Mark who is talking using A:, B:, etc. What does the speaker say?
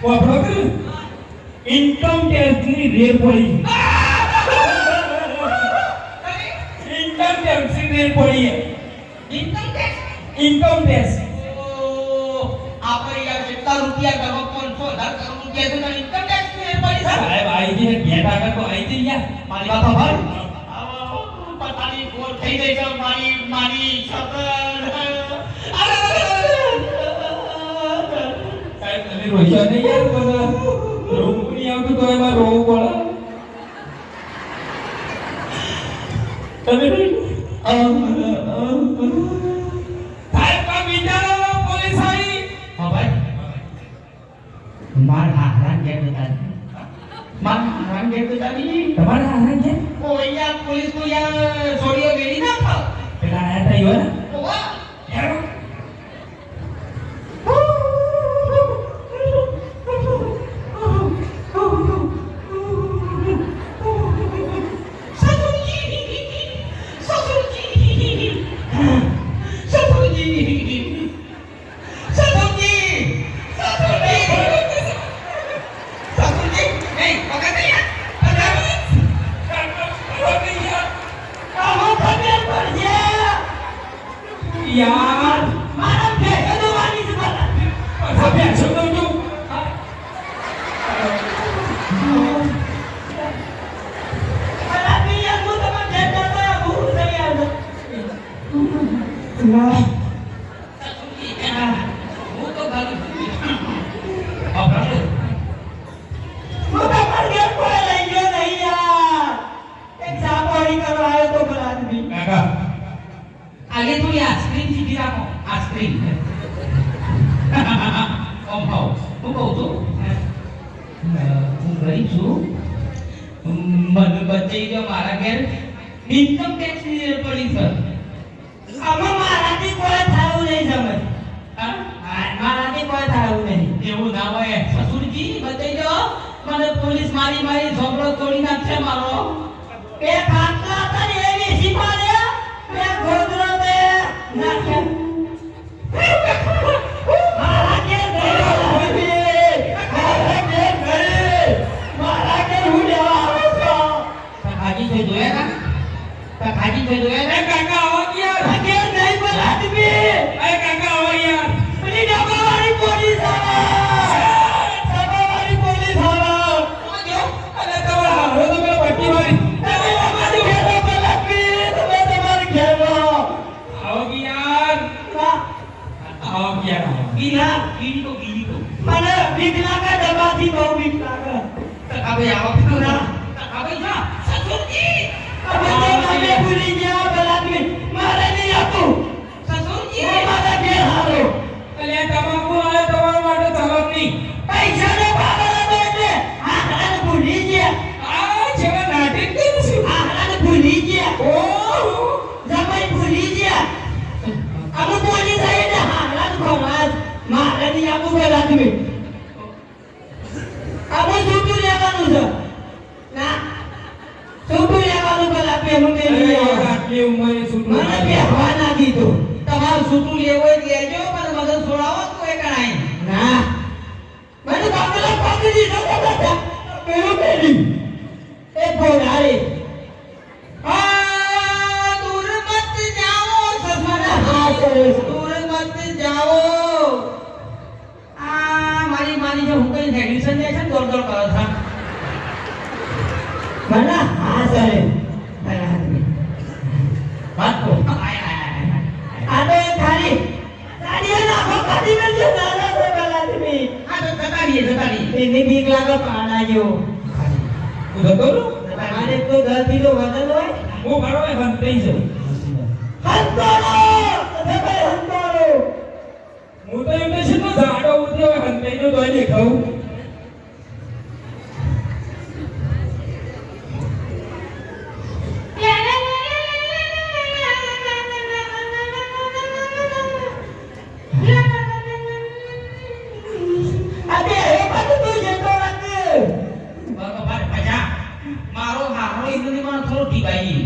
A: વાપરો કે ઇન્કમ ટેક્સની રેડ પડી ઇન્કમ ટેક્સની રેડ પડી
B: ઇન્કમ ટેક્સ
A: ઇન્કમ ટેક્સ
B: આપણે યાર કેટલા રૂપિયા ગણો પાંચસો હજાર કરોડ રૂપિયા તો ઇન્કમ ટેક્સની પડી છે
A: સાહેબ આઈ જે ઘેર આગળ તો આઈ જઈ યાર
B: મારી વાત સાંભળ પતાની ગોળ થઈ ગઈ છે મારી મારી સગન
A: તમે નહીં યાર બધા રોવું નહીં આવતું તો એમાં રોવું પડે. તમે
B: માર હારાન ઘેર જતા માર હારાન
A: તમારા
B: ઓ યાર પોલીસ યાર છોડીઓ ગેડી ના ખાવ.
A: પેલા આયા તા યાર આ બેસો તો જો કાકા
B: આગે થોડી આઈસ્ક્રીમ સીધી રાખો આઈસ્ક્રીમ ઓમ ભાવ હું કહું અ, હું ગરીબ છું મને બચાઈ દો મારા ઘેર ઇન્કમ ટેક્સની પડી છે
C: આમાં મારાથી કોઈ થયું નહીં સમજ? મારાથી કોઈ થયું નહીં
B: એવું ના હોય સસુરજી બચાઈ દો મને પોલીસ મારી મારી ઝોપડો તોડી નાખશે મારો
C: બે ખાટલા હતા ને એ વેચી પાડ્યા
B: કાકાજી જોઈ જોયા
A: એ કાકા, આવો યાર
C: ઘેર નહીં બોલ આદમી.
A: એ કાકા, આવો યાર
C: પેલી ડબ્બાવાળી પોલીસ આવે. ડબ્બાવાળી પોલીસ આવે.
A: અરે તમારા હારો તો પેલા પટ્ટી મારી
C: તમે તમારી ઘેરો બોલ આદમી. તમે તમારી ઘેરો.
A: આવો યાર આવો
B: ગીલા, ગીલી તો ગીલી તો
C: મને બીક લાગે, ડબ્બાથી બહુ બીક લાગે
B: હવે આવો ના
C: આદમી. અમે છૂટું લેવાનું છે. ના. છૂટું લેવાનું પેલા પેલું કે નહીં
A: અરે
C: આવે.
A: આટલી ઉંમરે છૂટું
C: મને બેહવા ના દીધો તમારું છૂટું લેવું હોય લેજો પણ મને છોડાવો તો એ કણાય ના મને બાપલા પકડી દીધો બધા પેલું પેલી એ ભોળારે
B: મારી મારી જે હું કઈ એડમિશન દે છે ને દોડ દોડ કરો છો
C: બરાબર હા સર.
B: વાત કો
C: આ તો ખાલી તારી કાઢી
B: આ તો
C: બીક લાગે જેવો.
A: હું
C: તો કિલો વજન હોય.
A: હું થઈ તમે ભાઈ tahu? Baru
C: harus itu lima tahun dibayi.